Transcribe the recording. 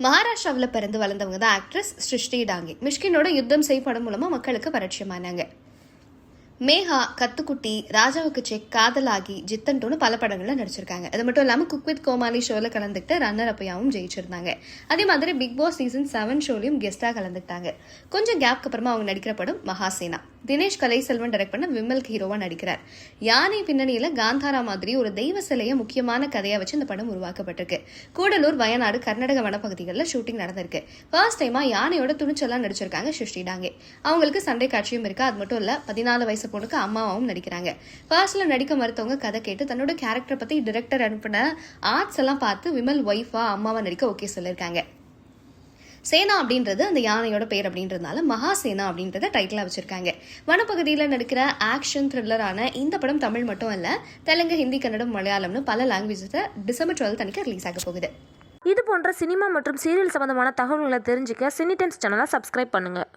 மகாராஷ்டிராவில் பிறந்து வளர்ந்தவங்க தான் ஆக்ட்ரஸ் சிருஷ்டி டாங்கி. மிஷ்கினோட யுத்தம் செய் படம் மக்களுக்கு பரிச்சயமானாங்க மேகா கத்துக்குட்டி ராஜாவுக்கு செக் காதலாகி ஜித்தன்டோன்னு பல படங்களில் நடிச்சிருக்காங்க. அது மட்டும் இல்லாமல் குக் வித் கோமாளி ஷோவில் கலந்துக்கிட்டு ரன்னர் அப்பையாவும் ஜெயிச்சிருந்தாங்க. அதே மாதிரி பிக் பாஸ் சீசன் செவன் ஷோலையும் கெஸ்ட்டாக கலந்துக்கிட்டாங்க. கொஞ்சம் கேப்க்கு அப்புறமா அவங்க நடிக்கிற படம் மகாசேனா. தினேஷ் கலை செல்வன் டைரக்ட் பண்ண விமல் ஹீரோவாக நடிக்கிறார். யானை பின்னணியில் காந்தாரா மாதிரி ஒரு தெய்வ சிலையை முக்கியமான கதையாக வச்சு இந்த படம் உருவாக்கப்பட்டிருக்கு. கூடலூர் வயநாடு கர்நாடக வனப்பகுதிகளில் ஷூட்டிங் நடந்திருக்கு. ஃபர்ஸ்ட் டைமாக யானையோட துணிச்செல்லாம் நடிச்சிருக்காங்க சிருஷ்டி டாங்கே. அவங்களுக்கு சண்டை காட்சியும் இருக்கு. அது மட்டும் இல்லை பதினாலு வயசு பொண்ணுக்கு அம்மாவும் நடிக்கிறாங்க. ஃபர்ஸ்ட்ல நடிக்க மறுத்தவங்க கதை கேட்டு தன்னோட கேரக்டரை பற்றி டிரெக்டர் அனுப்பின ஆர்ட்ஸ் எல்லாம் பார்த்து விமல் ஒய்ஃபா அம்மாவை நடிக்க ஓகே சொல்லியிருக்காங்க. சேனா அப்படின்றது அந்த யானையோட பேர் அப்படின்றதுனால மகாசேனா அப்படின்றத டைட்டிலாக வச்சிருக்காங்க. வனப்பகுதியில் நடிக்கிற ஆக்ஷன் த்ரில்லரான இந்த படம் தமிழ் மட்டும் இல்லை தெலுங்கு ஹிந்தி கன்னடம் மலையாளம்னு பல லாங்குவேஜஸை டிசம்பர் டுவெல்த் அன்னைக்கு ரிலீஸ் ஆக போகுது. இது போன்ற சினிமா மற்றும் சீரியல் சம்பந்தமான தகவல்களை தெரிஞ்சுக்க சினி டைம்ஸ் சேனலை சப்ஸ்கிரைப் பண்ணுங்கள்